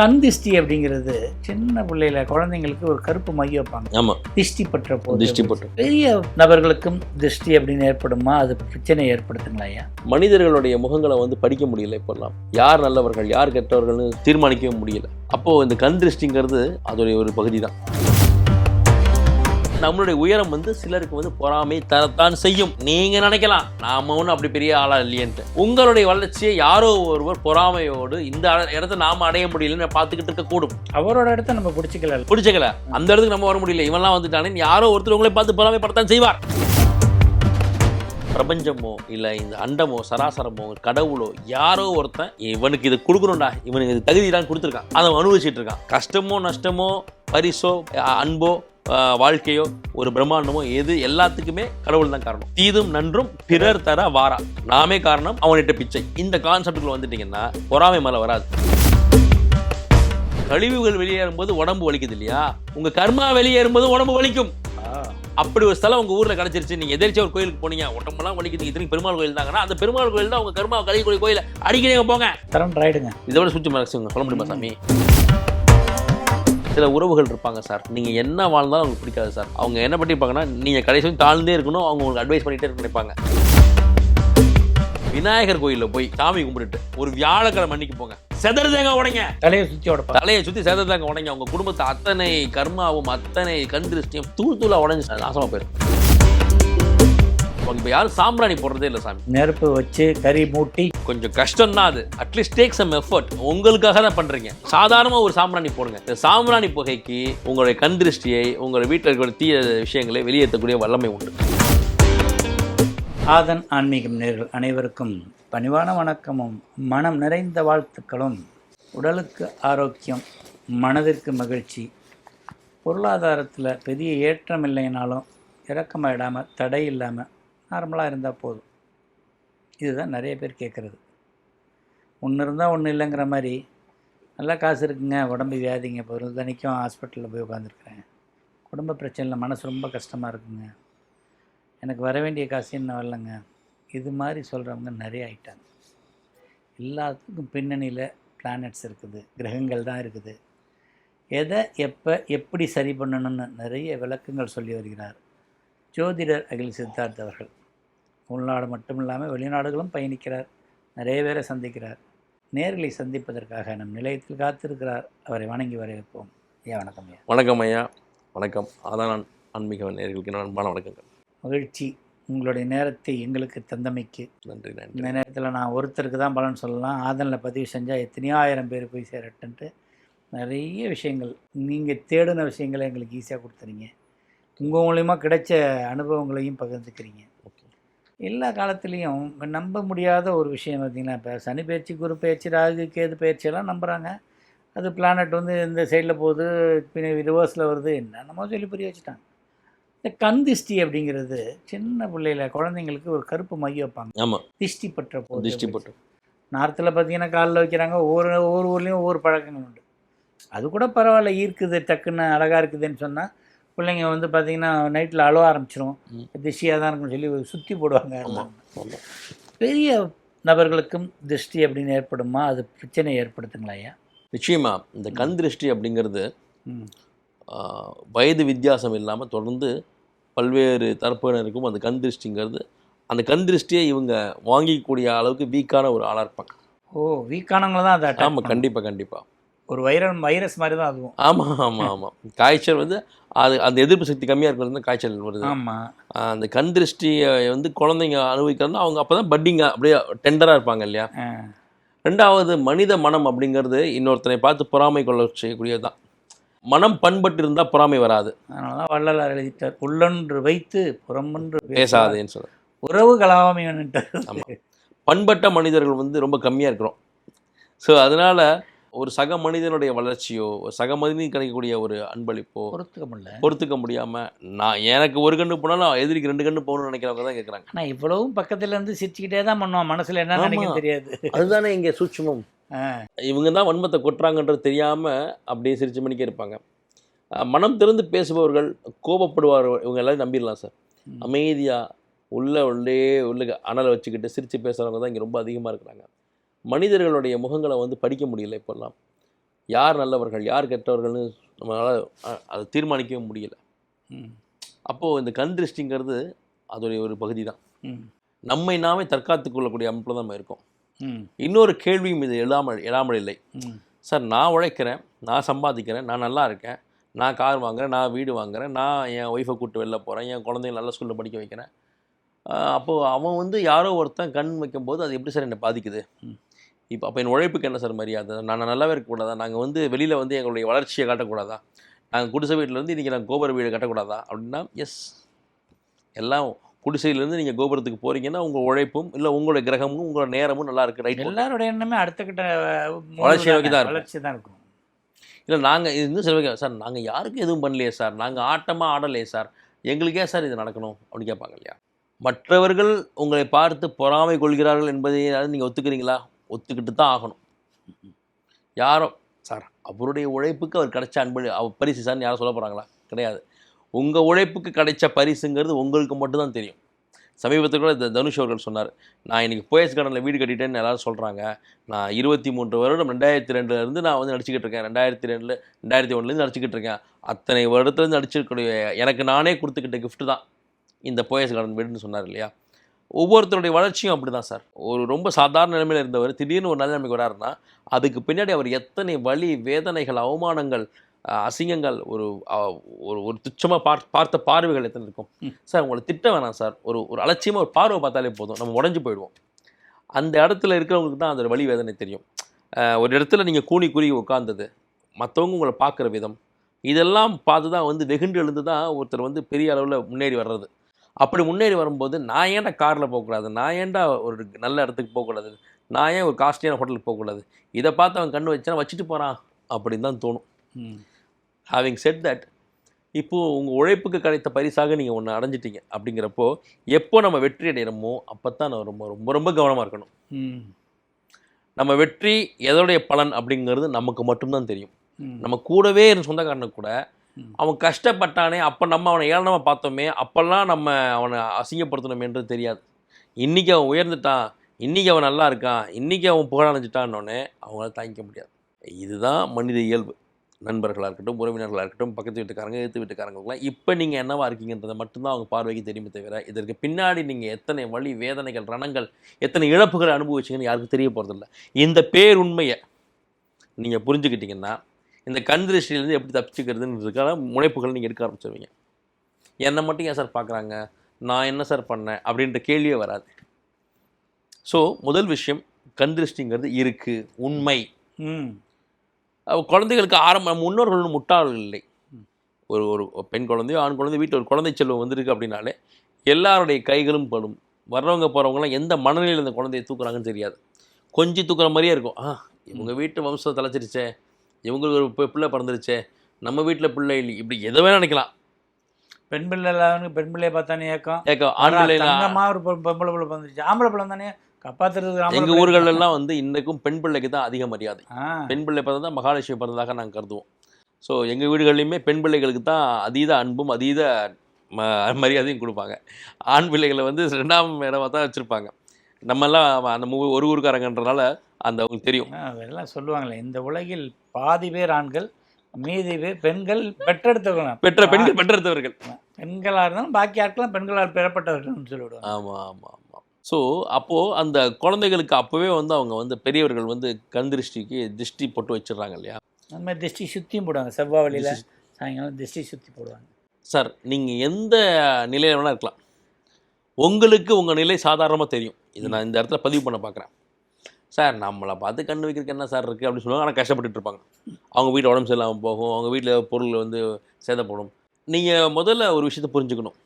கண் திஷ்டி அப்படிங்கிறது சின்ன பிள்ளையில குழந்தைங்களுக்கு ஒரு கருப்பு மைய வைப்பாங்க. ஆமா. திஷ்டி பற்ற போது. திஷ்டி பட்டு பெரிய நபர்களுக்கும் திஷ்டி அப்படின்னு ஏற்படுமா? அது பிரச்சனை ஏற்படுத்துங்களா ஐயா? மனிதர்களுடைய முகங்களை வந்து படிக்க முடியல இப்பெல்லாம். யார் நல்லவர்கள் யார் கெட்டவர்கள்னு தீர்மானிக்கவே முடியல. அப்போ இந்த கண் திருஷ்டிங்கிறது அதோடைய ஒரு பகுதி தான் நம்மளுடைய உயரம் வந்து சிலருக்கு வந்து பொறாமை தரத்தான் செய்யும். நீங்க நினைக்கலாம் நாம ஒன்றும் அப்படி பெரிய ஆளா இல்லையன்ட்டு. உங்களுடைய வளர்ச்சியை யாரோ ஒருவர் பொறாமையோடு இந்த இடத்த நாம அடைய முடியலன்னு பார்த்துக்கிட்டு இருக்க கூடும். அவரோட இடத்த நம்ம பிடிச்சிக்கல. பிடிச்சக்கல. அந்த இடத்துக்கு நம்ம வர முடியல. இவன்லாம் வந்துட்டானே யாரோ ஒருத்தர் உங்களை பார்த்து பொறாமைப்படத்தான் செய்வார். பிரபஞ்சமோ இல்லை இந்த அண்டமோ சராசரமோ கடவுளோ யாரோ ஒருத்தன் இவனுக்கு இது கொடுக்கணும்டா. இவனுக்கு இது தகுதி தான் கொடுத்துருக்கான். அதை அனுபவிச்சுட்டு இருக்கான். கஷ்டமோ நஷ்டமோ பரிசோ அன்போ வாழ்க்கையோ ஒரு பிரம்மாண்டமோ எது எல்லாத்துக்குமே கடவுள் தான் காரணம். தீதும் நன்றும் பிறர் தர வாரா. நாமே காரணம் அவனிட்ட பிச்சை. இந்த கான்செப்டுக்குள்ள வந்துட்டீங்கன்னா பொறாமை மேல வராது. கழிவுகள் வெளியேறும்போது உடம்பு வலிக்குது இல்லையா? உங்க கர்மா வெளியேறும்போது உடம்பு வலிக்கும். அப்படி ஒரு ஸ்தலம் உங்க ஊர்ல கிடைச்சிருச்சு. நீங்க எதிர்த்து ஒரு கோயிலுக்கு போனீங்க உடம்பெல்லாம் வலிக்குது. இத்தனைக்கு பெருமாள் கோயில் தாங்கன்னா அந்த பெருமாள் கோயில் தான் உங்க கர்மா கழிவு கோயில். அடிக்கிறீங்க போங்க. தரம் ராயிடுங்க இதை விட சுற்றி மறைச்சுங்க சொல்ல முடியுமா சாமி? சில உறவுகள் இருப்பாங்க சார். நீங்க என்ன வாழ்ந்தாலும் அவங்களுக்கு பிடிக்காது சார். அவங்க என்ன பண்ணிருப்பாங்கன்னா நீங்க கடைசி வரைக்கும் தாழ்ந்தே இருக்கணும் அவங்க உங்களுக்கு அட்வைஸ் பண்ணிட்டே இருக்க நினைப்பாங்க. விநாயகர் கோயில்ல போய் சாமி கும்பிட்டுட்டு ஒரு வியாழக்கிழமை அன்னைக்கு போங்க. செதறு தேங்க உடைங்க. தலையை சுத்தி உடப்பா தலையை சுத்தி சேதத்தாங்க உடைங்க. உங்க குடும்பத்தை அத்தனை கர்மாவும் அத்தனை கண் திருஷ்டியும் தூள் தூளா உடஞ்சு நாசமா போயிடும் இப்போ யாரும் சாம்பிராணி போடுறதே இல்லை சாமி. நெருப்பு வச்சு கறி மூட்டி. கொஞ்சம் கஷ்டம் தான் அது அட்லீஸ்ட் டேக் சம் எஃபர்ட் உங்களுக்காக தான் பண்றீங்க. சாதாரணமாக ஒரு சாம்பிராணி போடுங்க. இந்த சாம்பிராணி புகைக்கு உங்களுடைய கண் திருஷ்டியை உங்களுடைய வீட்டில் இருக்கிற தீய விஷயங்களை வெளியேற்றக்கூடிய வல்லமை உண்டு. ஆதன் ஆன்மீகம் நேர்கள் அனைவருக்கும் பணிவான வணக்கமும் மனம் நிறைந்த வாழ்த்துக்களும் உடலுக்கு ஆரோக்கியம் மனதிற்கு மகிழ்ச்சி பொருளாதாரத்தில் பெரிய ஏற்றம் இல்லைனாலும் இறக்கமாயிடாமல் தடை இல்லாமல் நார்மலாக இருந்தால் போதும். இதுதான் நிறைய பேர் கேட்குறது ஒன்று இருந்தால் ஒன்று இல்லைங்கிற மாதிரி நல்லா காசு இருக்குங்க உடம்பு வியாதிங்க இப்போ தினைக்கும் ஹாஸ்பிட்டலில் போய் உட்காந்துருக்குறேன் குடும்ப பிரச்சனையில் மனசு ரொம்ப கஷ்டமாக இருக்குங்க. எனக்கு வர வேண்டிய காசு என்ன வரலங்க. இது மாதிரி சொல்கிறவங்க நிறைய ஆயிட்டாங்க. எல்லாத்துக்கும் பின்னணியில் பிளானட்ஸ் இருக்குது கிரகங்கள் தான் இருக்குது. எதை எப்போ எப்படி சரி பண்ணணும்னு நிறைய விளக்கங்கள் சொல்லி வருகிறார். ஜோதிடர் அகில் சித்தார்த் அவர்கள். உள்நாடு மட்டும் இல்லாமல் வெளிநாடுகளும் பயணிக்கிறார். நிறைய பேரை சந்திக்கிறார். நேர்களை சந்திப்பதற்காக நம் நிலையத்தில் காத்திருக்கிறார். அவரை வணங்கி வரவேற்போம். ஐயா வணக்கம் ஐயா. வணக்கம் ஐயா. வணக்கம். அதான் நான் ஆன்மீக நேர்களுக்கு அன்பான வணக்கங்கள். மகிழ்ச்சி. உங்களுடைய நேரத்தை எங்களுக்கு தந்தமைக்கு. நன்றி நன்றி. இந்த நேரத்தில் நான் ஒருத்தருக்கு தான் பலன் சொல்லலாம். ஆதனில் பதிவு செஞ்சால் எத்தனையோ ஆயிரம் பேர் போய் சேரட்டுன்ட்டு நிறைய விஷயங்கள். நீங்கள் தேடின விஷயங்களை எங்களுக்கு ஈஸியாக கொடுத்துறீங்க. உங்கள் மூலிமா கிடைச்ச அனுபவங்களையும் பகிர்ந்துக்கிறீங்க. எல்லா காலத்துலேயும் நம்ப முடியாத ஒரு விஷயம் பார்த்திங்கன்னா இப்போ சனி பயிற்சி குரு பயிற்சி ராகு கேது பயிற்சியெல்லாம் நம்புகிறாங்க அது பிளானட் வந்து இந்த சைடில் போகுது பின்ன ரிவர்ஸில் வருது என்னென்னமோ சொல்லி புரிய வச்சுட்டாங்க. இந்த கண் திஷ்டி அப்படிங்கிறது சின்ன பிள்ளையில குழந்தைங்களுக்கு ஒரு கருப்பு மைய வைப்பாங்க. ஆமாம் திஷ்டி பற்ற போது திருஷ்டி போட்டு நார்த்தில் பார்த்தீங்கன்னா காலில் வைக்கிறாங்க ஒவ்வொரு ஒவ்வொரு ஊர்லேயும் ஒவ்வொரு பழக்கங்கள் உண்டு. அது கூட பரவாயில்ல ஈர்க்குது டக்குன்னு அழகாக இருக்குதுன்னு சொன்னால் பிள்ளைங்க வந்து பார்த்தீங்கன்னா நைட்டில் அழுவ ஆரம்பிச்சிரும். திஷ்டியாக தான் இருக்குன்னு சொல்லி சுற்றி போடுவாங்க. பெரிய நபர்களுக்கும் திருஷ்டி அப்படின்னு ஏற்படுமா? அது பிரச்சனை ஏற்படுத்துங்களா ஐயா? நிச்சயமா. இந்த கண் திருஷ்டி அப்படிங்கிறது வயது வித்தியாசம் இல்லாமல் தொடர்ந்து பல்வேறு தரப்பினருக்கும் அந்த கண் திருஷ்டிங்கிறது அந்த கண் திருஷ்டியை இவங்க வாங்கிக்கூடிய அளவுக்கு வீக்கான ஒரு ஆளாக இருப்பாங்க. ஓ வீக்கானவங்கள தான் அதை ஆமாம். கண்டிப்பாக கண்டிப்பாக ஒரு வைரல் வைரஸ் மாதிரி தான் அதுவும். ஆமாம் ஆமாம் ஆமாம் காய்ச்சல் வந்து அது அந்த எதிர்ப்பு சக்தி கம்மியாக இருக்கிறது தான் காய்ச்சல் வருது. ஆமாம் அந்த கண் திருஷ்டியை வந்து குழந்தைங்க அனுபவிக்கிறது அவங்க அப்போ தான் பட்டிங்காக அப்படியே டெண்டராக இருப்பாங்க இல்லையா? ரெண்டாவது மனித மனம் அப்படிங்கிறது இன்னொருத்தனை பார்த்து பொறாமை கொள்ள செய்யக்கூடியது தான் மனம் பண்பட்டு இருந்தால் பொறாமை வராது. அதனால தான் வள்ளலார் எழுதிட்டார் உள்ளொன்று வைத்து புறமொன்று பேசாது. பேசாதேன்னு சொல்ல உறவு கலாமையன்ட்டார். பண்பட்ட மனிதர்கள் வந்து ரொம்ப கம்மியாக இருக்கிறோம். ஸோ அதனால் ஒரு சக மனிதனுடைய வளர்ச்சியோ ஒரு சக மனிதனுக்கு கிடைக்கக்கூடிய ஒரு அன்பளிப்போ பொறுத்துக்க முடியல. பொறுத்துக்க முடியாம நான் எனக்கு ஒரு கண்ணு போனாலும் எதிரிக்கு ரெண்டு கண்ணு போகணும்னு நினைக்கிறவங்க தான் கேட்குறாங்க ஆனா இவ்வளவும் பக்கத்துல இருந்து சிரிச்சுக்கிட்டே தான் பண்ணுவான். மனசுல என்ன ஆமா. நினைக்கும் தெரியாது. அதுதானே இங்கே சூட்சுமம். இவங்க தான் வன்மத்தை கொட்டுறாங்கன்றது தெரியாம அப்படியே சிரிச்ச மணிக்கே இருப்பாங்க. மனம் திறந்து பேசுபவர்கள் கோபப்படுவார். இவங்க எல்லாரும் நம்பிடலாம் சார். ம். அமைதியா உள்ள உள்ளே உள்ள அனலை வச்சுக்கிட்டு சிரிச்சு பேசுறவங்க தான் இங்கே ரொம்ப அதிகமாக இருக்கிறாங்க. மனிதர்களுடைய முகங்களை வந்து படிக்க முடியல இப்போல்லாம் யார் நல்லவர்கள் யார் கெட்டவர்கள்னு நம்மளால் அதை தீர்மானிக்கவே முடியல. அப்போது இந்த கண் திருஷ்டிங்கிறது அதோடைய ஒரு பகுதி தான். நம்மை நாமே தற்காத்துக் கொள்ளக்கூடிய அமைப்பில் தான் நம்ம இருக்கோம். இன்னொரு கேள்வியும் இது எழாமல் எழாமல் இல்லை. சார் நான் உழைக்கிறேன் நான் சம்பாதிக்கிறேன் நான் நல்லா இருக்கேன் நான் கார் வாங்குறேன் நான் வீடு வாங்குறேன் நான் என் ஒய்ஃபை கூப்பிட்டு வெளில போகிறேன் என் குழந்தைய நல்ல ஸ்கூலில் படிக்க வைக்கிறேன் அப்போது அவன் வந்து யாரோ ஒருத்தன் கண் வைக்கும்போது அது எப்படி சார் என்னை பாதிக்குது. இப்போ அப்போ என் உழைப்புக்கு என்ன சார் மரியாதை? நான் நல்லாவே இருக்கக்கூடாதா? நாங்கள் வந்து வெளியில் வந்து எங்களுடைய வளர்ச்சியை காட்டக்கூடாதா? நாங்கள் குடிசை வீட்டிலேருந்து இன்றைக்கி நாங்கள் கோபுர வீடு கட்டக்கூடாதா? அப்படின்னா எஸ் எல்லாம் குடிசையிலேருந்து நீங்கள் கோபுரத்துக்கு போகிறீங்கன்னா உங்கள் உழைப்பும் இல்லை உங்களுடைய கிரகமும் உங்களோட நேரமும் நல்லா இருக்குது ரைட் எல்லாரோட எண்ணமே அடுத்த கட்ட வளர்ச்சியை நோக்கி தான் இருக்கும். வளர்ச்சி தான் இருக்கும். இல்லை நாங்கள் இது வந்து சில சார் நாங்கள் யாருக்கும் எதுவும் பண்ணலையே சார். நாங்கள் ஆட்டமாக ஆடலையே சார். எங்களுக்கே சார் இது நடக்கணும் அப்படின்னு கேட்பாங்க இல்லையா? மற்றவர்கள் உங்களை பார்த்து பொறாமை கொள்கிறார்கள் என்பதை நீங்கள் ஒத்துக்கிறீங்களா? ஒத்துக்கிட்டு தான் ஆகணும். யாரும் சார் அவருடைய உழைப்புக்கு அவர் கிடைச்ச அன்பு அவர் பரிசு சார்னு யாரும் சொல்ல போகிறாங்களா கிடையாது. உங்கள் உழைப்புக்கு கிடைச்ச பரிசுங்கிறது உங்களுக்கு மட்டும்தான் தெரியும். சமீபத்தில் கூட இந்த தனுஷ் அவர்கள் சொன்னார் நான் இன்றைக்கி போயஸ் கார்டனில் வீடு கட்டிட்டேன்னு எல்லோரும் சொல்கிறாங்க நான் இருபத்தி மூன்று வருடம் ரெண்டாயிரத்தி ரெண்டுலேருந்து நான் வந்து நடிச்சுக்கிட்டு இருக்கேன். ரெண்டாயிரத்தி ரெண்டில் ரெண்டாயிரத்தி ஒன்றுலேருந்து நடிச்சுக்கிட்டு இருக்கேன். அத்தனை வருடத்துலேருந்து நடிச்சிருக்கக்கூடிய எனக்கு நானே கொடுத்துக்கிட்ட கிஃப்ட்டு தான் இந்த போயஸ் கார்டன் வீடுன்னு சொன்னார் இல்லையா? ஒவ்வொருத்தருடைய வளர்ச்சியும் அப்படி தான் சார். ஒரு ரொம்ப சாதாரண நிலைமையில் இருந்தவர் திடீர்னு ஒரு நல்ல நிலைமைக்கு வராருன்னா அதுக்கு பின்னாடி அவர் எத்தனை வலி வேதனைகள் அவமானங்கள் அசிங்கங்கள் ஒரு ஒரு ஒரு துச்சமாக பார் பார்த்த பார்வைகள் எத்தனை இருக்கும். சார் உங்களை திட்ட வேணாம் சார். ஒரு ஒரு அலட்சியமாக ஒரு பார்வை பார்த்தாலே போதும். நம்ம உடஞ்சி போயிடுவோம். அந்த இடத்துல இருக்கிறவங்களுக்கு தான் அதோட வலி வேதனை தெரியும். ஒரு இடத்துல நீங்கள் கூனி குறுகி உட்காந்தது மற்றவங்க உங்களை பார்க்குற விதம் இதெல்லாம் பார்த்து தான் வந்து வெகுண்டு எழுந்து தான் ஒருத்தர் வந்து பெரிய அளவில் முன்னேறி வர்றது. அப்படி முன்னேறி வரும்போது நான் ஏன்டா காரில் போகக்கூடாது நான் ஏன்டா ஒரு நல்ல இடத்துக்கு போகக்கூடாது நான் ஏன் ஒரு காஸ்ட்லியான ஹோட்டலுக்கு போகக்கூடாது இதை பார்த்து அவன் கண்ணு வச்சா வச்சுட்டு போகிறான் அப்படின்னு தான் தோணும். ஹேவிங் செட் தட் இப்போது உங்கள் உழைப்புக்கு கிடைத்த பரிசாக நீங்கள் ஒன்று அடைஞ்சிட்டீங்க அப்படிங்கிறப்போ எப்போ நம்ம வெற்றி அடைகிறோமோ அப்போ தான் நம்ம ரொம்ப ரொம்ப ரொம்ப கவனமாக இருக்கணும். நம்ம வெற்றி எதோடைய பலன் அப்படிங்கிறது நமக்கு மட்டும்தான் தெரியும். நம்ம கூடவே இருந்த சொந்தக்காரனுக்கு கூட. அவன் கஷ்டப்பட்டானே அப்போ நம்ம அவனை ஏளனமாக பார்த்தோமே அப்போல்லாம் நம்ம அவனை அசிங்கப்படுத்தணுமேன்றது தெரியாது. இன்றைக்கி அவன் உயர்ந்துட்டான் இன்றைக்கி அவன் நல்லா இருக்கான் இன்றைக்கி அவன் புகழடைஞ்சிட்டான்னொன்னே அவங்களால தாங்கிக்க முடியாது. இதுதான் மனித இயல்பு. நண்பர்களாக இருக்கட்டும் உறவினர்களாக இருக்கட்டும் பக்கத்து வீட்டுக்காரங்க எழுத்து வீட்டுக்காரங்களுக்குலாம் இப்போ நீங்கள் என்னவா இருக்கீங்கன்றதை மட்டும்தான் அவங்க பார்வைக்கு தெரியுமே தவிர இதற்கு பின்னாடி நீங்கள் எத்தனை வழி வேதனைகள் ரணங்கள் எத்தனை இழப்புகளை அனுபவிச்சிங்கன்னு யாருக்கும் தெரிய போகிறதில்ல இந்த பேருண்மையை நீங்கள் புரிஞ்சுக்கிட்டிங்கன்னா இந்த கண் திருஷ்டியிலேருந்து எப்படி தப்பிச்சுக்கிறதுன்றதுக்கான முனைப்புகள் நீங்கள் எடுக்க ஆரம்பிச்சிருவீங்க. என்னை மட்டும் ஏன் சார் பார்க்குறாங்க? நான் என்ன சார் பண்ணேன்? அப்படின்ற கேள்வியே வராது. ஸோ முதல் விஷயம் கண் திருஷ்டிங்கிறது இருக்குது உண்மை. குழந்தைகளுக்கு ஆரம்ப முன்னோர்கள் முட்டாள்கள் இல்லை. ஒரு ஒரு பெண் குழந்தையோ ஆண் குழந்தை வீட்டில் ஒரு குழந்தை செல்வம் வந்திருக்கு அப்படின்னாலே எல்லாருடைய கைகளும் படும். வர்றவங்க போகிறவங்களாம் எந்த மனநிலையில் இந்த குழந்தையை தூக்குறாங்கன்னு தெரியாது. கொஞ்சி தூக்குற மாதிரியே இருக்கும். ஆ இவங்க வீட்டு வம்சம் தலைச்சிருச்சே இவங்களுக்கு ஒரு பிள்ளை பிறந்துருச்சே. நம்ம வீட்டில் பிள்ளை இல்லை இப்படி எதை வேணா நினைக்கலாம். பெண் பிள்ளை இல்லாதவனுக்கு பெண் பிள்ளையை பார்த்தானே ஏக்கம்? ஏக்கா ஆண் பிள்ளை தங்கமா ஒரு பொம்பளை பிள்ளை வந்துருச்சு ஆம்பளை பிள்ளை தானே? ஆம்பளை எங்கள் பிள்ளை ஊர்கள் எல்லாம் வந்து இன்னைக்கும் பெண் பிள்ளைக்கு தான் அதிக மரியாதை. பெண் பிள்ளை பிறந்தா மகாலட்சுமி பிறந்ததாக நாங்கள் கருதுவோம். ஸோ எங்கள் வீடுகள்லையுமே பெண் பிள்ளைகளுக்கு தான் அதீத அன்பும் அதீத ம மரியாதையும் கொடுப்பாங்க. ஆண் பிள்ளைகளை வந்து ரெண்டாம் இடமா தான் வச்சுருப்பாங்க. நம்மெல்லாம் அந்த ஒரு ஊருக்காரங்கன்றனால அந்த அவங்களுக்கு தெரியும். அதெல்லாம் சொல்லுவாங்களே. இந்த உலகில் பாதி பேர் ஆண்கள் மீதி பேர் பெண்கள் பெற்றெடுத்தவர்கள் பெற்ற பெண்கள் பெற்றெடுத்தவர்கள். பெண்களாக இருந்தாலும் பாக்கி ஆட்கள்லாம் பெண்களால் பெறப்பட்டவர்கள்னு சொல்லிவிடுவாங்க ஆமாம் ஆமாம் ஆமாம் ஸோ அப்போது அந்த குழந்தைகளுக்கு அப்போவே வந்து அவங்க வந்து பெரியவர்கள் வந்து கண் திருஷ்டிக்கு திருஷ்டி போட்டு வச்சிடுறாங்க இல்லையா? அந்த மாதிரி திஷ்டி சுற்றியும் போடுவாங்க. செவ்வாய் வழியில் சாயங்காலம் திஷ்டி சுற்றி போடுவாங்க. சார் நீங்கள் எந்த நிலையில் வேணால் இருக்கலாம். உங்களுக்கு உங்கள் நிலை சாதாரணமாக தெரியும். இது நான் இந்த இடத்துல பதிவு பண்ண பார்க்குறேன் சார் நம்மளை பார்த்து கண்ணு வைக்கிறதுக்கு என்ன சார் இருக்குது அப்படின்னு சொல்லுவாங்க. ஆனால் கஷ்டப்பட்டுட்டு இருப்பாங்க அவங்க வீட்டில் உடம்பு சரியில்லாமல் போகும். அவங்க வீட்டில் பொருள் வந்து சேதப்படும். நீங்கள் முதல்ல ஒரு விஷயத்தை புரிஞ்சுக்கணும்.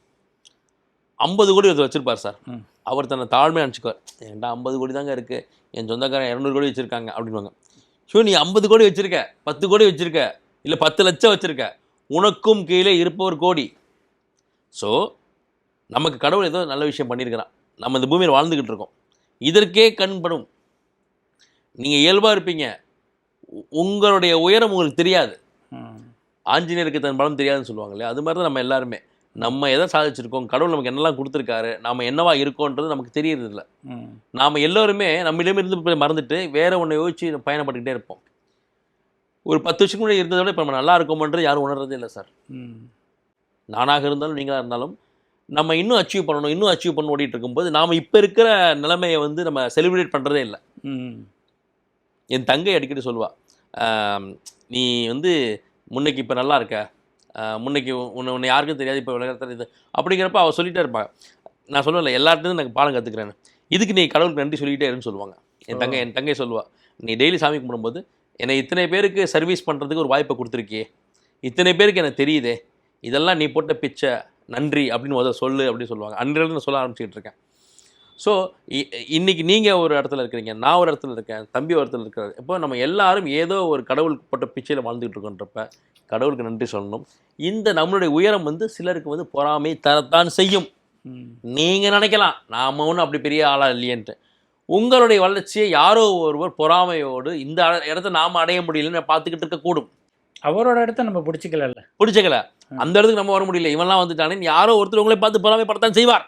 ஐம்பது கோடி ஒருத்தர் வச்சுருப்பார் சார். அவர் தன்னை தாழ்மையாக நினச்சிக்குவார். ஏன்டா ஐம்பது கோடி தாங்க இருக்குது என் சொந்தக்காரன் இரநூறு கோடி வச்சுருக்காங்க. அப்படின்வாங்க ஸோ நீ ஐம்பது கோடி வச்சிருக்க. பத்து கோடி வச்சிருக்க. இல்லை பத்து லட்சம் வச்சிருக்க. உனக்கும் கீழே இருப்பவர் கோடி. ஸோ நமக்கு கடவுள் ஏதோ நல்ல விஷயம் பண்ணியிருக்கிறான். நம்ம இந்த பூமியில் வாழ்ந்துக்கிட்டு இருக்கோம். இதற்கே கண்படும் நீங்கள் இயல்பாக இருப்பீங்க. உங்களுடைய உயரம் உங்களுக்கு தெரியாது. ஆஞ்சநேயருக்கு தன் பலம் தெரியாதுன்னு சொல்லுவாங்க இல்லையா? அது மாதிரி தான் நம்ம எல்லாருமே. நம்ம எதை சாதிச்சிருக்கோம்? கடவுள் நமக்கு என்னெல்லாம் கொடுத்துருக்காரு? நாம என்னவா இருக்கோன்றது நமக்கு தெரியறதில்ல ம். நாம் எல்லோருமே நம்மிடமிருந்து போய் மறந்துட்டு வேற ஒன்றை யோசிச்சு பயணப்பட்டுக்கிட்டே இருப்போம். ஒரு பத்து வருஷத்துக்கு முன்னாடி இருந்ததை விட இப்போ நம்ம நல்லா இருக்கோமன்றது யாரும் உணர்றதே இல்லை சார். ம். நானாக இருந்தாலும் நீங்களாக இருந்தாலும் நம்ம இன்னும் அச்சீவ் பண்ணணும் இன்னும் அச்சீவ் பண்ண ஓடிட்டு இருக்கும்போது நாம் இப்போ இருக்கிற நிலைமையை வந்து நம்ம செலிப்ரேட் பண்ணுறதே இல்லை. ம். என் தங்கை அடிக்கடி சொல்லுவா ஆம், நீ வந்து முன்னைக்கு இப்போ நல்லா இருக்க. முன்னைக்கு உன்னை உன்னை யாருக்கும் தெரியாது இப்போ விளையாட இது அப்படிங்கிறப்ப அவள் சொல்லிட்டே இருப்பாங்க நான் சொல்லுவேன்ல எல்லார்ட்டும் எனக்கு பாடம் கற்றுக்கிறேன்னு இதுக்கு நீ கடவுளுக்கு நன்றி சொல்லிக்கிட்டே இருன்னு சொல்லுவாங்க. என் தங்கை என் தங்கை சொல்லுவா நீ டெய்லி சாமி கும்பிடும்போது என்னை இத்தனை பேருக்கு சர்வீஸ் பண்ணுறதுக்கு ஒரு வாய்ப்பை கொடுத்துருக்கியே. இத்தனை பேருக்கு எனக்கு தெரியுதே. இதெல்லாம் நீ போட்ட பிச்சை நன்றி அப்படின்னு முதல்ல சொல்லு அப்படின்னு சொல்லுவாங்க. அன்றிலிருந்து நான் சொல்ல ஆரம்பிச்சுக்கிட்டு இருக்கேன். ஸோ இன்னைக்கு நீங்கள் ஒரு இடத்துல இருக்கிறீங்க நான் ஒரு இடத்துல இருக்கேன் தம்பி ஒரு இடத்துல இருக்காரு இப்போ நம்ம எல்லாரும் ஏதோ ஒரு கடவுளுக்கு போட்ட பிச்சையில் வாழ்ந்துகிட்டு இருக்கோன்றப்ப கடவுளுக்கு நன்றி சொல்லணும். இந்த நம்மளுடைய உயரம் வந்து சிலருக்கு வந்து பொறாமை தரத்தான் செய்யும். நீங்கள் நினைக்கலாம் நாம ஒன்றும் அப்படி பெரிய ஆளாக இல்லையன்ட்டு. உங்களுடைய வளர்ச்சியை யாரோ ஒருவர் பொறாமையோடு இந்த இடத்த நாம் அடைய முடியலன்னு பார்த்துக்கிட்டு இருக்கக்கூடும் அவரோட இடத்த நம்ம பிடிச்சிக்கலல்ல. பிடிச்சக்கல. அந்த இடத்துக்கு நம்ம வர முடியல. இவன்லாம் வந்துட்டானே யாரோ ஒருத்தர் உங்களை பார்த்து பொறாமைப்படத்தான் செய்வார்.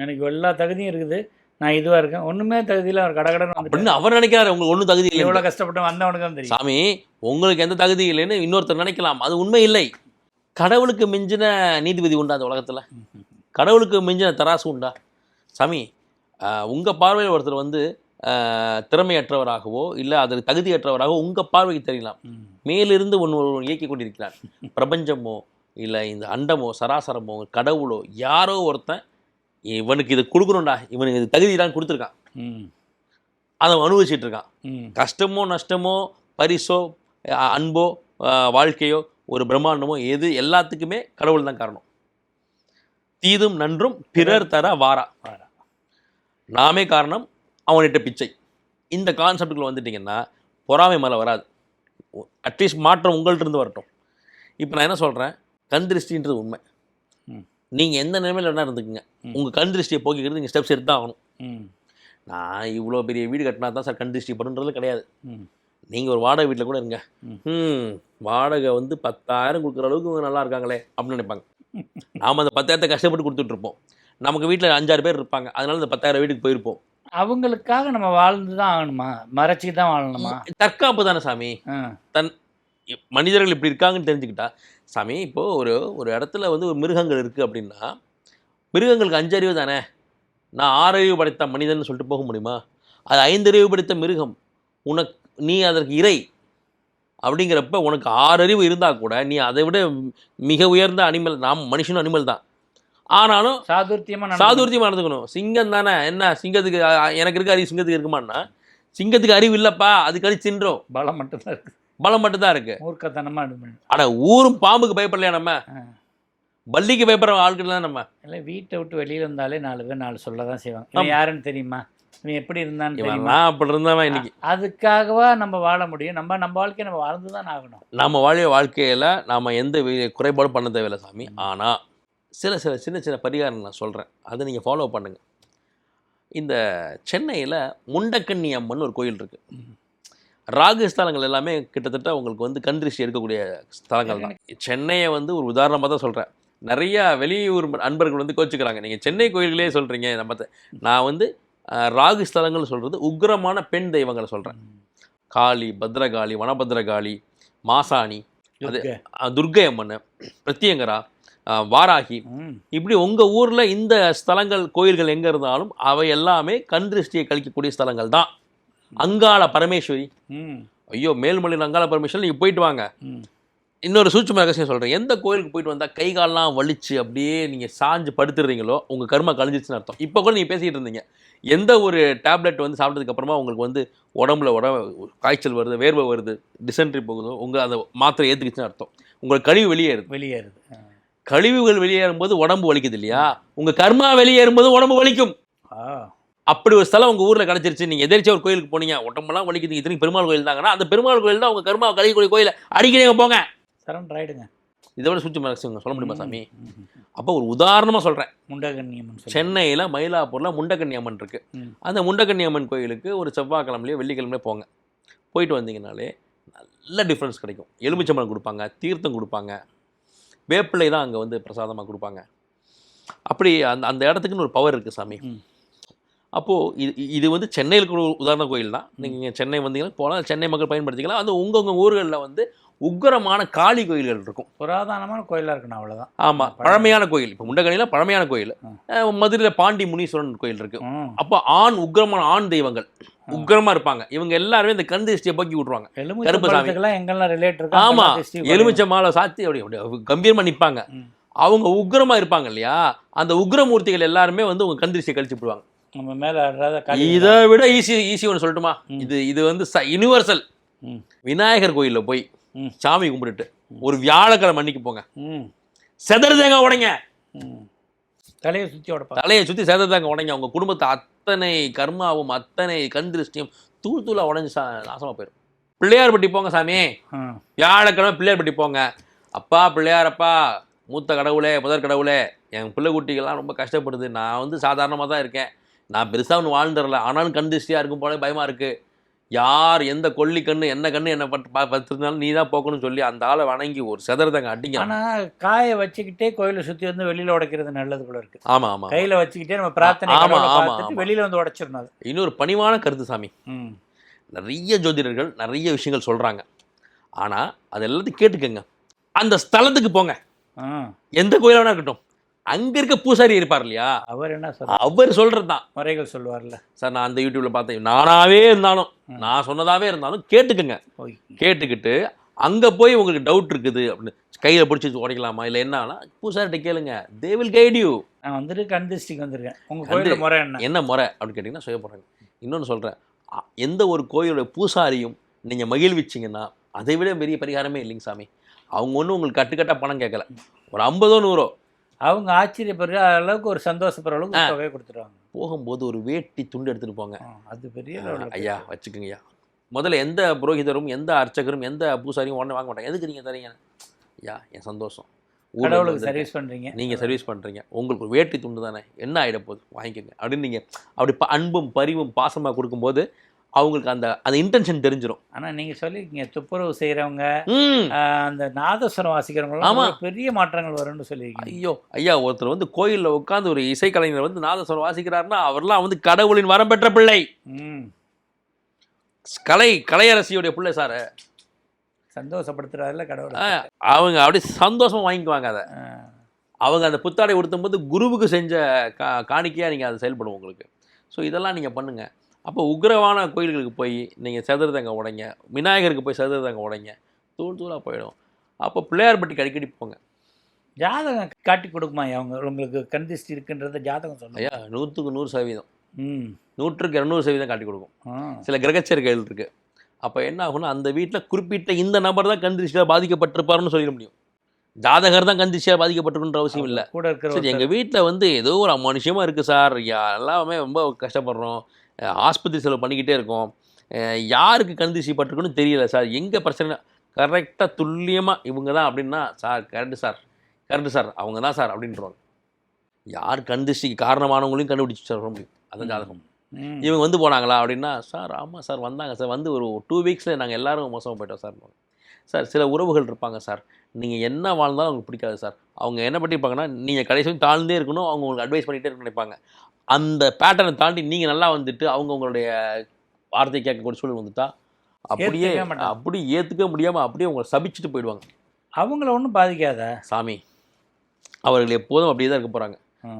எனக்கு எல்லா தகுதியும் இருக்குது. நான் இதுவா இருக்கேன். ஒண்ணுமே தகுதியில அவர் கடகடன் அப்படின்னு அவர் நினைக்கிறாரு. உங்களுக்கு ஒன்றும் தகுதி இல்லை எவ்வளவு கஷ்டப்பட்டு வந்தவனுக்கு தான் தெரியும். சாமி உங்களுக்கு எந்த தகுதி இல்லைன்னு இன்னொருத்தர் நினைக்கலாம். அது உண்மை இல்லை. கடவுளுக்கு மிஞ்சின நீதிபதி உண்டா அந்த உலகத்தில்? கடவுளுக்கு மிஞ்சின தராசு உண்டா? சாமி ஆஹ், உங்க பார்வையில் ஒருத்தர் வந்து திறமையற்றவராகவோ இல்லை அதற்கு தகுதியற்றவராகவோ உங்க பார்வைக்கு தெரியலாம். மேலிருந்து ஒன்று ஒருவன் இயக்கி கொண்டிருக்கிறார். பிரபஞ்சமோ இல்லை இந்த அண்டமோ சராசரமோ கடவுளோ யாரோ ஒருத்தன் இவனுக்கு இது கொடுக்கணும்டா. இவனுக்கு இது தகுதிதான் கொடுத்துருக்கான். ம். அதை அனுபவிச்சிட்டு இருக்கான். கஷ்டமோ நஷ்டமோ பரிசோ அன்போ வாழ்க்கையோ ஒரு பிரம்மாண்டமோ எது எல்லாத்துக்குமே கடவுள் தான் காரணம். தீதும் நன்றும் பிறர் தர வாரா. வாரா. நாமே காரணம் அவனிட்ட பிச்சை. இந்த கான்செப்டுக்குள்ள வந்துட்டிங்கன்னா பொறாமை மேலே வராது. அட்லீஸ்ட் மாற்றம் உங்கள்ட்ட இருந்து வரட்டும். இப்போ நான் என்ன சொல்கிறேன் கண் திருஷ்டின்றது உண்மை. நீங்கள் எந்த நிலைமையில் வேணா இருந்துக்குங்க. உங்கள் கண் திருஷ்டியை போக்கிக்கிறது நீங்கள் ஸ்டெப்ஸ் எடுத்து தான் ஆகணும். நான் இவ்வளோ பெரிய வீடு கட்டினா தான் சார் கண் திருஷ்டி பண்ணுறது கிடையாது. நீங்கள் ஒரு வாடகை வீட்டில் கூட இருங்க. ம். வாடகை வந்து பத்தாயிரம் கொடுக்குற அளவுக்கு இவங்க நல்லா இருக்காங்களே அப்படின்னு நினைப்பாங்க. நாம் அந்த பத்தாயிரத்தை கஷ்டப்பட்டு கொடுத்துட்டு இருப்போம். நமக்கு வீட்டில் அஞ்சாறு பேர் இருப்பாங்க. அதனால இந்த பத்தாயிரம் வீட்டுக்கு போயிருப்போம். அவங்களுக்காக நம்ம வாழ்ந்து தான் ஆகணுமா? மறைச்சி தான் வாழணுமா? தற்காப்பு தானே சாமி. ஆ. மனிதர்கள் இப்படி இருக்காங்கன்னு தெரிஞ்சுக்கிட்டா சாமி இப்போது ஒரு ஒரு இடத்துல வந்து ஒரு மிருகங்கள் இருக்குது அப்படின்னா மிருகங்களுக்கு அஞ்சறிவு தானே? நான் ஆறறிவு படைத்த மனிதன் சொல்லிட்டு போக முடியுமா? அது ஐந்தறிவு படைத்த மிருகம். உனக்கு நீ அதற்கு இறை. அப்படிங்கிறப்ப உனக்கு ஆறறிவு இருந்தால் கூட நீ அதை விட மிக உயர்ந்த அனிமல் நாம் மனுஷனும் அனிமல் தான். ஆனாலும் சாதுர்த்தியமா நடந்து- சாதுர்த்தியமாக நடந்துக்கணும். சிங்கம் தானே? என்ன? சிங்கத்துக்கு எனக்கு இருக்க அறிவு சிங்கத்துக்கு இருக்குமான்னா சிங்கத்துக்கு அறிவு இல்லைப்பா அதுக்கு அறிவு சின்றும் பலம் மட்டும்தான் இருக்கு. பலம் மட்டும்தான் இருக்கு. மூர்க்கத்தனமா. ஆனா ஊரும் பாம்புக்கு பயப்படலையா நம்ம. பள்ளிக்கு பயப்படுற ஆட்கள் தான் நம்ம? இல்லை வீட்டை விட்டு வெளியில இருந்தாலே நாலு பேர் நாலு சொல்ல தான் செய்வாங்க. யாருன்னு தெரியுமா? இவன் எப்படி இருந்தான்னு தெரியுமா? அப்படி இருந்தவன் இன்னைக்கு. அதுக்காகவா நம்ம வாழ முடியும்? நம்ம நம்ம வாழ்க்கையை நம்ம வாழ்ந்து தான் ஆகணும். நம்ம வாழிய வாழ்க்கையில நாம எந்த குறைபாடும் பண்ண தேவையில்லை சாமி. ஆனா சில சில சின்ன சின்ன பரிகாரம் நான் சொல்றேன். அதை நீங்க ஃபாலோ பண்ணுங்க. இந்த சென்னையில முண்டக்கண்ணி அம்மன் ஒரு கோயில் இருக்கு. ம். ராகு ஸ்தலங்கள் எல்லாமே கிட்டத்தட்ட உங்களுக்கு வந்து கண்திருஷ்டி எடுக்கக்கூடிய ஸ்தலங்கள் தான் சென்னையை வந்து ஒரு உதாரணமாக தான் சொல்கிறேன் நிறைய வெளியூர் அன்பர்கள் வந்து கோச்சுக்கிறாங்க. நீங்கள் சென்னை கோயில்களே சொல்கிறீங்க நம்ம நான் வந்து ராகு ஸ்தலங்கள் சொல்கிறது உக்ரமான பெண் தெய்வங்களை சொல்கிறேன் காளி பத்ரகாளி வனபத்ரகாளி மாசாணி அது துர்க்கை. அம்மன் பிரத்யங்கரா வாராகி. இப்படி உங்கள் ஊரில் இந்த ஸ்தலங்கள் கோயில்கள் எங்கே இருந்தாலும் அவை எல்லாமே கண் திருஷ்டியை கழிக்கக்கூடிய ஸ்தலங்கள் தான் அங்காள பரமேஸ்வரி. ம். ஐயோ மேல்மலையில் அங்காள பரமேஸ்வரன் நீங்கள் போயிட்டு வாங்க. இன்னொரு சூட்சும ரகசியம் சொல்கிறேன் எந்த கோயிலுக்கு போயிட்டு வந்தால் கை கால்லாம் வலிச்சு அப்படியே நீங்கள் சாஞ்சு படுத்துடுறீங்களோ உங்கள் கர்மா கழிஞ்சிச்சுன்னு அர்த்தம். இப்போ கூட நீங்கள் பேசிகிட்டு இருந்தீங்க. எந்த ஒரு டேப்லெட் வந்து சாப்பிட்டதுக்கு அப்புறமா உங்களுக்கு வந்து உடம்புல உடம்பு காய்ச்சல் வருது வேர்வை வருது டிசென்ட்ரி போகுதோ உங்கள் அந்த மாத்திரை ஏற்றுக்குச்சுன்னு அர்த்தம். உங்களுக்கு கழிவு வெளியேறுது. வெளியேறுது. கழிவுகள் வெளியேறும்போது உடம்பு வலிக்குது இல்லையா? உங்கள் கர்மா வெளியேறும்போது உடம்பு வலிக்கும். ஆ. அப்படி ஒரு ஸ்தலம் உங்க ஊர்ல கிடைச்சிருச்சு நீங்க எதிர்த்து ஒரு கோயிலுக்கு போனீங்க ஒட்டமெல்லாம் வலிக்குது இத்தனைக்கு பெருமாள் கோயில் தாங்கன்னா அந்த பெருமாள் கோயில் தான் உங்க கருமா கலிகோடி கோயில் அடிக்கிறீங்க போங்க. சரண்டர் ஆயிடுங்க இதை விட சுற்றி மறைச்சுங்க சொல்ல முடியுமா சாமி. அப்போ ஒரு உதாரணமா சொல்றேன். முண்டகன்னியம்மன். சென்னையில மயிலாப்பூர்ல முண்டக்கண்ணி அம்மன் இருக்கு. ம். அந்த முண்டக்கண்ணி அம்மன் கோயிலுக்கு ஒரு செவ்வாய்க்கிழமையோ வெள்ளிக்கிழமையோ போங்க. போயிட்டு வந்தீங்கனாலே நல்ல டிஃப்ரென்ஸ் கிடைக்கும். எலுமிச்சம்பழம் கொடுப்பாங்க தீர்த்தம் கொடுப்பாங்க வேப்பிலை தான் அங்கே வந்து பிரசாதமாக கொடுப்பாங்க. அப்படி அந்த அந்த இடத்துக்குன்னு ஒரு பவர் இருக்குது சாமி. அப்போது இது இது வந்து சென்னையில் இருக்கிற ஒரு உதாரண கோயில் தான் நீங்கள் சென்னை வந்தீங்கன்னா போனால் சென்னை மக்கள் பயன்படுத்திக்கலாம். அது உங்கள் உங்கள் ஊர்களில் வந்து உக்கிரமான காளி கோயில்கள் இருக்கும். புராதனமான கோயிலா இருக்கணும் அவ்வளவுதான். ஆமாம் பழமையான கோயில். இப்போ முண்டகனியில் பழமையான கோயில். மதுரையில் பாண்டி முனீஸ்வரன் கோயில் இருக்குது ம். அப்போ ஆண் உக்கிரமான ஆண் தெய்வங்கள். உக்கிரமா இருப்பாங்க. இவங்க எல்லாருமே இந்த கண் திருஷ்டியை போக்கி விட்ருவாங்க எலுமிச்சை கருப்பு சாமி. பழத்துக்கெல்லாம் எங்கெல்லாம் ரிலேட் இருக்கு ஆமா அங்கெல்லாம் திருஷ்டி வரும். எலுமிச்சை மாலை சாத்தி அப்படி அப்படி கம்பீரமா நிப்பாங்க. ம். அவங்க உக்கிரமா இருப்பாங்க இல்லையா? அந்த உக்கிரமூர்த்திகள் எல்லாருமே வந்து உங்க கண் திருஷ்டியை கழிச்சு விடுவாங்க நம்ம மேல இதை விட ஈஸி ஈஸி ஒன்று சொல்லட்டுமா. இது இது வந்து யூனிவர்சல் ம். விநாயகர் கோயில்ல போய். சாமி கும்பிட்டுட்டு ஒரு வியாழக்கிழமை அன்னைக்கு போங்க. ம். செதறு தேங்காய் உடைங்க. ம். தலையை சுத்தி உடப்பா. தலையை சுத்தி செதறு தேங்காய் உடைங்க. உங்க குடும்பத்தை அத்தனை கர்மாவும் அத்தனை கண் திருஷ்டியும் தூள் தூளா உடைஞ்சு சா நாசமா போயிடும் பிள்ளையார் பட்டி போங்க சாமி. வியாழக்கிழமை பிள்ளையார் பட்டி போங்க. அப்பா பிள்ளையாரப்பா மூத்த கடவுளே முதற் கடவுளே என் பிள்ளை குட்டிகள்லாம் ரொம்ப கஷ்டப்படுது. நான் வந்து சாதாரணமாக தான் இருக்கேன். நான் பெருசாக ஒன்று வாழ்ந்துடல ஆனாலும் கண் திருஷ்டியாக இருக்கும் போல பயமாக இருக்குது யார் எந்த கொல்லி கண்ணு என்ன கண்ணு என்ன பட்டு பா- பத்திருந்தாலும் நீ தான் போக்கணும்னு சொல்லி அந்த ஆளை வணங்கி ஒரு செதறதங்க அடிங்க ஆனா காயை வச்சுக்கிட்டே கோயிலை சுத்தி வந்து வெளியில உடைக்கிறது நல்லது கூட இருக்கு. ஆமாம் ஆமாம் கையில வச்சுக்கிட்டே நம்ம பிரார்த்தனை ஆமா, கடவுளை ஆமா, பார்த்துட்டு ஆமா. வெளியில வந்து உடைச்சிடணும் இன்னொரு பணிவான கருத்து சாமி. நிறைய ஜோதிடர்கள் நிறைய விஷயங்கள் சொல்கிறாங்க ஆனால் அது எல்லாத்தையும் கேட்டுக்கங்க. அந்த ஸ்தலத்துக்கு போங்க. எந்த கோயிலாக இருக்கட்டும். அங்கே இருக்க பூசாரி இருப்பார் இல்லையா? அவர் என்ன சொல்ற அவர் சொல்கிறது தான் முறைகள் சொல்லுவார்ல. சார் நான் அந்த யூடியூப்ல பார்த்தேன். நானாவே இருந்தாலும். நான் சொன்னதாவே இருந்தாலும் கேட்டுக்குங்க. கேட்டுக்கிட்டு அங்க போய் உங்களுக்கு டவுட் இருக்குது அப்படின்னு கையில பிடிச்சி உடைக்கலாமா இல்லை என்னன்னா பூசாரிட்ட கேளுங்க. தே வில் கைட் யூ நான் வந்துட்டு கண் திருஷ்டிக்கு வந்திருக்கேன். உங்க கோயில முறை என்ன? என்ன முறை அப்படின்னு கேட்டிங்கன்னா செய்ய போகிறாங்க இன்னொன்று சொல்கிறேன் எந்த ஒரு கோயிலோட பூசாரியும் நீங்கள் மகிழ்விச்சிங்கன்னா அதை விட பெரிய பரிகாரமே இல்லைங்க சாமி. அவங்க ஒன்றும் உங்களுக்கு கட்டுக்கட்டா பணம் கேட்கல. ஒரு ஐம்பதோ நூறோ அவங்க ஆச்சரியப்படுற அளவுக்கு ஒரு சந்தோஷப்படுற அளவுக்கு தொகையை கொடுத்துருவாங்க போகும்போது ஒரு வேட்டி துண்டு எடுத்துகிட்டு போங்க. அது பெரிய ஐயா வச்சுக்கோங்க ஐயா முதல்ல எந்த புரோகிதரும் எந்த அர்ச்சகரும் எந்த பூசாரியும் உடனே வாங்க மாட்டாங்க. எதுக்கு நீங்கள் தரீங்க? ஐயா என் சந்தோஷம். கடவுளுக்கு. சர்வீஸ் பண்றீங்க. நீங்கள் சர்வீஸ் பண்ணுறீங்க உங்களுக்கு ஒரு வேட்டி துண்டு தானே? என்ன ஆகிட போகுது வாங்கிக்கோங்க. அப்படின்னு நீங்கள் அப்படி அன்பும் பரிவும் பாசமாக கொடுக்கும்போது அவங்களுக்கு அந்த அந்த இன்டென்ஷன் தெரிஞ்சிடும் ஆனா நீங்க சொல்லிருக்கீங்க துப்புரவு ஆஹ், அந்த நாதஸ்வரம் வாசிக்கிறவங்க ஆமா. பெரிய மாற்றங்கள் வரும்னு சொல்லியிருக்கீங்க. ஐயோ ஐயா ஒருத்தர் வந்து கோயிலில் உட்காந்து ஒரு இசைக்கலைஞர் வந்து நாதஸ்வரம் வாசிக்கிறாருன்னா அவர்லாம் வந்து கடவுளின் வரம் பெற்ற பிள்ளை. கலை கலையரசியுடைய பிள்ளை சார். சந்தோஷப்படுத்துறாருல கடவுள் அவங்க அப்படியே சந்தோஷமா வாங்கிக்குவாங்க அதை. அவங்க அந்த புத்தாடை உடுத்தும் போது குருவுக்கு செஞ்ச கா காணிக்கையாக நீங்கள் அதை செயல்படும் உங்களுக்கு. ஸோ இதெல்லாம் நீங்கள் பண்ணுங்கள் அப்போ உக்கிரமான கோயில்களுக்கு போய் நீங்கள் செதறுதங்க உடைங்க விநாயகருக்கு போய் செதறுதங்க உடைங்க தூள் தூளாக போயிடும். அப்போ பிள்ளையார்பட்டிக்கு அடிக்கடி போங்க. ஜாதகம் காட்டி கொடுக்குமா அவங்க? உங்களுக்கு கண் திருஷ்டி இருக்குன்றத ஜாதகம் சொல்லுங்க. ஐயா நூற்றுக்கு நூறு சதவீதம். நூற்றுக்கு இரநூறு சதவீதம் காட்டி கொடுக்கும். சில கிரகச்சேர்க்கைகள் இருக்குது அப்போ என்ன ஆகும்னா அந்த வீட்டில் குறிப்பிட்ட இந்த நபர் தான் கண் திருஷ்டியால் பாதிக்கப்பட்டிருப்பாருன்னு சொல்லிட முடியும். ஜாதகர் தான் கண் திருஷ்டியால் பாதிக்கப்பட்டிருக்குன்ற அவசியம் இல்லை. கூட இருக்கிற சரி எங்கள் வீட்டில் வந்து ஏதோ ஒரு மனுஷமாக இருக்குது சார். எல்லாமே ரொம்ப கஷ்டப்படுறோம். ஆஸ்பத்திரி செலவு பண்ணிக்கிட்டே இருக்கோம். யாருக்கு கந்திசி பட்டிருக்குன்னு தெரியல சார். எங்கே பிரச்சனை கரெக்டாக துல்லியமாக இவங்க தான் அப்படின்னா sir correct sir correct sir அவங்க தான் சார் அப்படின்றவாங்க யார் கந்திஷ்டிக்கு காரணமானவங்களையும் கண்டுபிடிச்சு சொல்ல முடியும். அதான் ஜாதகம். இவங்க வந்து போனாங்களா அப்படின்னா சார் ஆமாம் சார் வந்தாங்க சார். வந்து ஒரு டூ வீக்ஸில் நாங்கள் எல்லாரும் மோசமாக போயிட்டோம் சார். சார் சில உறவுகள் இருப்பாங்க சார். நீங்கள் என்ன வாழ்ந்தாலும் அவங்களுக்கு பிடிக்காது சார். அவங்க என்ன பண்ணியிருப்பாங்கன்னா நீங்கள் கடைசி வரைக்கும் தாழ்ந்தே இருக்கணும் அவங்க உங்களுக்கு அட்வைஸ் பண்ணிகிட்டே இருக்கணும்னு நினைப்பாங்க. அந்த பேட்டர்னை தாண்டி நீங்கள் நல்லா வந்துட்டு அவங்க உங்களுடைய வார்த்தை கேட்கக்கூடிய சூழல் வந்துட்டா அப்படியே. அப்படி ஏற்றுக்க முடியாமல் அப்படியே உங்களை சபிச்சுட்டு போயிடுவாங்க. அவங்கள ஒன்றும் பாதிக்காதா? சாமி அவர்கள் எப்போதும் அப்படியே தான் இருக்க போகிறாங்க.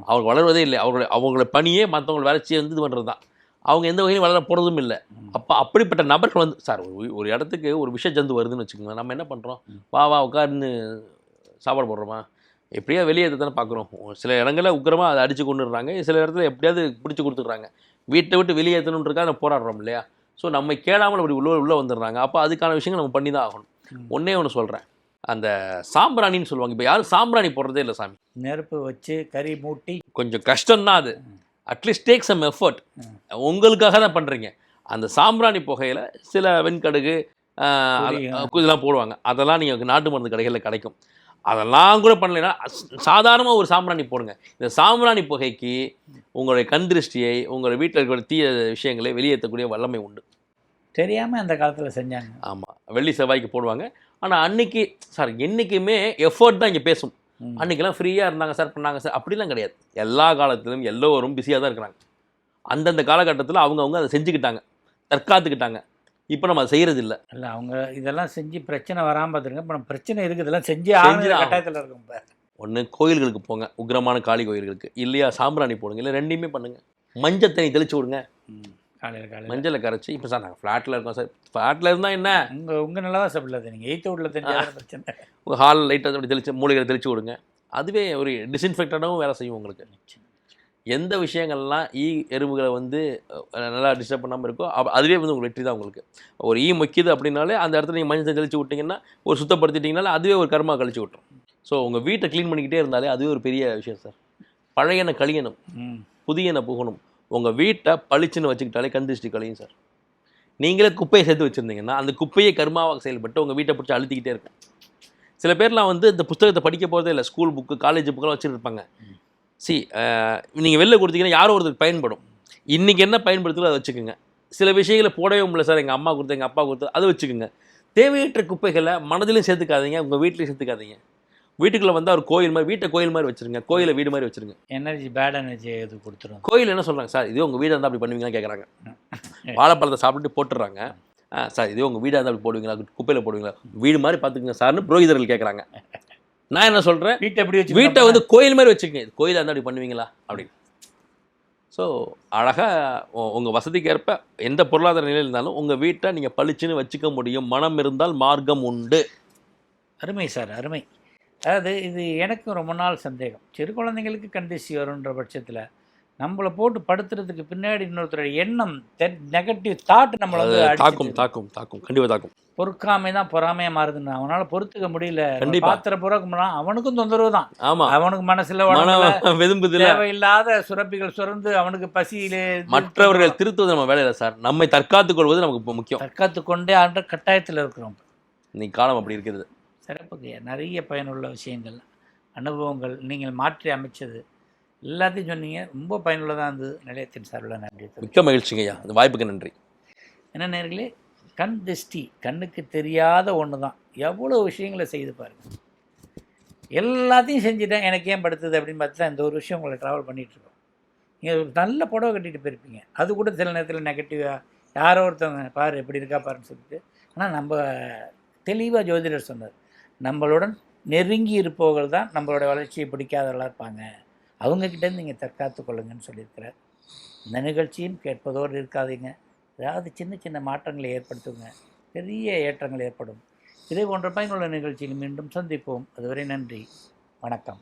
அவங்க வளர்வதே இல்லை. அவங்கள அவங்கள பணியே மற்றவங்கள வளர்ச்சியை வந்து இது பண்ணுறது தான் அவங்க எந்த வகையிலும் வளர போகிறதும் இல்லை. அப்போ அப்படிப்பட்ட நபர்கள் வந்து சார் ஒரு ஒரு இடத்துக்கு ஒரு விஷ ஜந்து வருதுன்னு வச்சுக்கோங்க நம்ம என்ன பண்ணுறோம் வா வா உட்கார்ந்து சாப்பாடு போடுறோமா? எப்படியா வெளியே தானே பார்க்குறோம் சில இடங்களில் உக்கிரமாக அதை அடித்து கொண்டுடுறாங்க. சில இடத்துல எப்படியாவது பிடிச்சி கொடுத்துட்றாங்க. வீட்டை விட்டு வெளியேற்றணுன்றக்காக நம்ம போராடுறோம் இல்லையா? ஸோ நம்ம கேளாமல் அப்படி உள்ள உள்ளே வந்துடுறாங்க. அப்போ அதுக்கான விஷயங்கள் நம்ம பண்ணி தான் ஆகணும். ஒன்றே ஒன்று சொல்கிறேன் அந்த சாம்பிராணின்னு சொல்லுவாங்க. இப்போ யாரும் சாம்பிராணி போடுறதே இல்லை சாமி. நெருப்பு வச்சு கறி மூட்டி. கொஞ்சம் கஷ்டம்தான் அது. அட்லீஸ்ட் டேக் சம் எஃபர்ட் உங்களுக்காக தான் பண்ணுறீங்க அந்த சாம்பிராணி புகையில் சில வெண்கடுகு இதெல்லாம் போடுவாங்க. அதெல்லாம் நீங்கள் நாட்டு மருந்து கடைகளில் கிடைக்கும். அதெல்லாம் கூட பண்ணலைன்னா சாதாரணமாக ஒரு சாம்பிராணி போடுங்க. இந்த சாம்பிராணி புகைக்கு உங்களுடைய கண் திருஷ்டியை உங்கள் வீட்டில் இருக்கிற தீய விஷயங்களை வெளியேற்றக்கூடிய வல்லமை உண்டு. தெரியாமல் அந்த காலத்தில் செஞ்சாங்க. ஆமாம் வெள்ளி செவ்வாய்க்கு போடுவாங்க. ஆனால் அன்னைக்கு சார் என்றைக்குமே எஃபர்ட் தான் இங்கே பேசும். ம். அன்னைக்கெல்லாம் ஃப்ரீயாக இருந்தாங்க சார் பண்ணாங்க சார் அப்படிலாம் கிடையாது. எல்லா காலத்திலும் எல்லோரும் பிஸியாக தான் இருக்கிறாங்க. அந்தந்த காலகட்டத்தில் அவங்கவுங்க அதை செஞ்சுக்கிட்டாங்க. தற்காத்துக்கிட்டாங்க. இப்போ நம்ம அதை செய்கிறது இல்லை இல்லை அவங்க இதெல்லாம் செஞ்சு பிரச்சனை வராமல் பார்த்துருங்க. இப்போ நம்ம பிரச்சனை இருக்குது. இதெல்லாம் செஞ்சு ஆகணும். கட்டாயத்தில் இருக்கும் இப்போ ஒன்று கோயில்களுக்கு போங்க. உக்கிரமான காளி கோயில்களுக்கு. இல்லையா சாம்பிராணி போடுங்க. இல்லை ரெண்டையுமே பண்ணுங்க. மஞ்சள் தண்ணி தெளிச்சு விடுங்க. காலையில் காலையில். மஞ்சளை கரைச்சி இப்போ சார் நாங்கள் ஃப்ளாட்டில் இருக்கோம் சார். ஃப்ளாட்டில் இருந்தால் என்ன? உங்கள் உங்கள் நல்லா தான் சாப்பிடல நீங்கள் எயித்து வீட்டில் தெரிஞ்சாத பிரச்சனை? உங்கள் ஹால் லைட்டாக அப்படி தெளிச்சு மூலிகளை தெளிச்சு விடுங்க. அதுவே ஒரு டிஸ்இன்ஃபெக்டடாகவும் வேலை செய்யும் உங்களுக்கு. எந்த விஷயங்கள்லாம் ஈ எறும்புகளை வந்து நல்லா டிஸ்டர்ப் பண்ணாமல் இருக்கோ அதுவே வந்து உங்களுக்கு வெற்றி தான் உங்களுக்கு. ஒரு ஈ மொக்கிது அப்படின்னாலே அந்த இடத்துல நீங்கள் மஞ்சள் தெளிச்சு விட்டிங்கன்னா ஒரு சுத்தப்படுத்திட்டீங்கனாலே அதுவே ஒரு கர்மா கழிச்சு விட்டுரும். ஸோ உங்கள் வீட்டை க்ளீன் பண்ணிக்கிட்டே இருந்தாலே அதுவே ஒரு பெரிய விஷயம் சார். பழையன கழியணும். புதியன புகணும். உங்கள் வீட்டை பளிச்சுன்னு வச்சுக்கிட்டாலே கந்திஷ்டி கழியும் சார். நீங்களே குப்பையை சேர்த்து வச்சுருந்தீங்கன்னா அந்த குப்பையை கர்மாவாக செயல்பட்டு உங்கள் வீட்டை பிடிச்சி அழுத்திக்கிட்டே இருக்கும். சில பேர்லாம் வந்து இந்த புத்தகத்தை படிக்க போகிறதே இல்லை ஸ்கூல் புக்கு காலேஜ் புக்கெல்லாம் வச்சுட்டு இருப்பாங்க. சி நீங்கள் வெளில கொடுத்தீங்கன்னா யாரோ ஒருத்தருக்கு பயன்படும். இன்றைக்கி என்ன பயன்படுத்துதோ அதை வச்சுக்கோங்க. சில விஷயங்களை போடவே முடியல சார் எங்கள் அம்மா கொடுத்து எங்கள் அப்பா கொடுத்து அதை வச்சுக்கோங்க. தேவையற்ற குப்பைகளை மனதிலையும் சேர்த்துக்காதீங்க உங்கள் வீட்லையும் சேர்த்துக்காதீங்க. வீட்டுக்குள்ளே வந்து ஒரு கோயில் மாதிரி வீட்டை கோயில் மாதிரி வச்சுருங்க. கோயிலை வீடு மாதிரி வச்சுருங்க. எனர்ஜி பேட் எனர்ஜி இது கொடுத்துரும்? கோயில் என்ன சொல்கிறாங்க சார் இதே உங்கள் வீடாக இருந்தால் அப்படி பண்ணுவீங்களா கேட்குறாங்க வாழைப்பழத்தை சாப்பிட்டு போட்டுடுறாங்க ஆ சார் இதே உங்கள் வீடாக இருந்தால் அப்படி போடுவீங்களா? குப்பையில் போடுவீங்களா? வீடு மாதிரி பார்த்துக்குங்க சார்னு புரோகிதர்கள் கேட்குறாங்க நான் என்ன சொல்கிறேன் வீட்டை எப்படி வச்சு வீட்டை வந்து கோயில் மாதிரி வச்சுக்கங்க. கோயிலாக இருந்தால் அப்படி பண்ணுவீங்களா? அப்படின்னு. ஸோ அழகாக உங்கள் வசதிக்கு ஏற்ப எந்த பொருளாதார நிலையில் இருந்தாலும் உங்கள் வீட்டை நீங்கள் பளிச்சுன்னு வச்சுக்க முடியும். மனம் இருந்தால் மார்க்கம் உண்டு. அருமை சார் அருமை. அதாவது இது எனக்கும் ரொம்ப நாள் சந்தேகம். சிறு குழந்தைங்களுக்கு கண்டிசி வருன்ற பட்சத்தில் நம்மளை போட்டு படுத்துறதுக்கு பின்னாடி இன்னொருத்தரோட எண்ணம் நெகட்டிவ் தாட் நம்மளை வந்து தாக்கும் தாக்கும் தாக்கும். கண்டிப்பாக தாக்கும். பொறுக்காமை தான் பொறாமையா மாறுதுன்னு அவனால பொறுத்துக்க முடியல. பாத்திர பொறுக்க அவனுக்கும் தொந்தரவு தான். ஆமாம் அவனுக்கு மனசுல வெதும்புதில்ல தேவையில்லாத சுரப்பிகள் சுரந்து அவனுக்கு பசியிலே மற்றவர்கள் திருத்துவது நம்ம வேலையில சார். நம்மை தற்காத்துக் கொள்வது நமக்கு இப்போ முக்கியம். தற்காத்து கொண்டே ஆண்ட கட்டாயத்தில் இருக்கிறோம். இன்னைக்கு காலம் அப்படி இருக்கிறது. சிறப்புக்கு நிறைய பயனுள்ள விஷயங்கள் அனுபவங்கள் நீங்கள் மாற்றி அமைச்சது. எல்லாத்தையும் சொன்னீங்க. ரொம்ப பயனுள்ளதாக இருந்தது. நிலையத்தின் சார்பில் நன்றி மிக்க மகிழ்ச்சிங்க ஐயா இந்த வாய்ப்புக்கு நன்றி. என்ன நேர்களே கண் திருஷ்டி கண்ணுக்கு தெரியாத ஒன்று தான் எவ்வளோ விஷயங்களை செய்து பாருங்க. எல்லாத்தையும் செஞ்சுட்டேன் எனக்கு ஏன் படுத்துது அப்படின்னு பார்த்து தான் இந்த ஒரு விஷயம் உங்களை ட்ராவல் பண்ணிகிட்ருக்கோம் நீங்கள் ஒரு நல்ல புடவை கட்டிட்டு போயிருப்பீங்க. அது கூட சில நேரத்தில் நெகட்டிவாக யாரோ ஒருத்தவங்க பாரு எப்படி இருக்கா பாருன்னு சொல்லிட்டு. ஆனால் நம்ம தெளிவாக ஜோதிடர் சொன்னார். நம்மளுடன் நெருங்கி இருப்பவர்கள் தான் நம்மளோட வளர்ச்சியை பிடிக்காதவர்களாக இருப்பாங்க. அவங்கக்கிட்டேருந்து நீங்கள் தற்காத்து கொள்ளுங்கன்னு சொல்லியிருக்கிறார். இந்த நிகழ்ச்சியும் கேட்பதோடு இருக்காதீங்க. ஏதாவது சின்ன சின்ன மாற்றங்களை ஏற்படுத்துங்க. பெரிய ஏற்றங்கள் ஏற்படும். இதே போன்ற பயனுள்ள நிகழ்ச்சியில் மீண்டும் சந்திப்போம். அதுவரை நன்றி. வணக்கம்.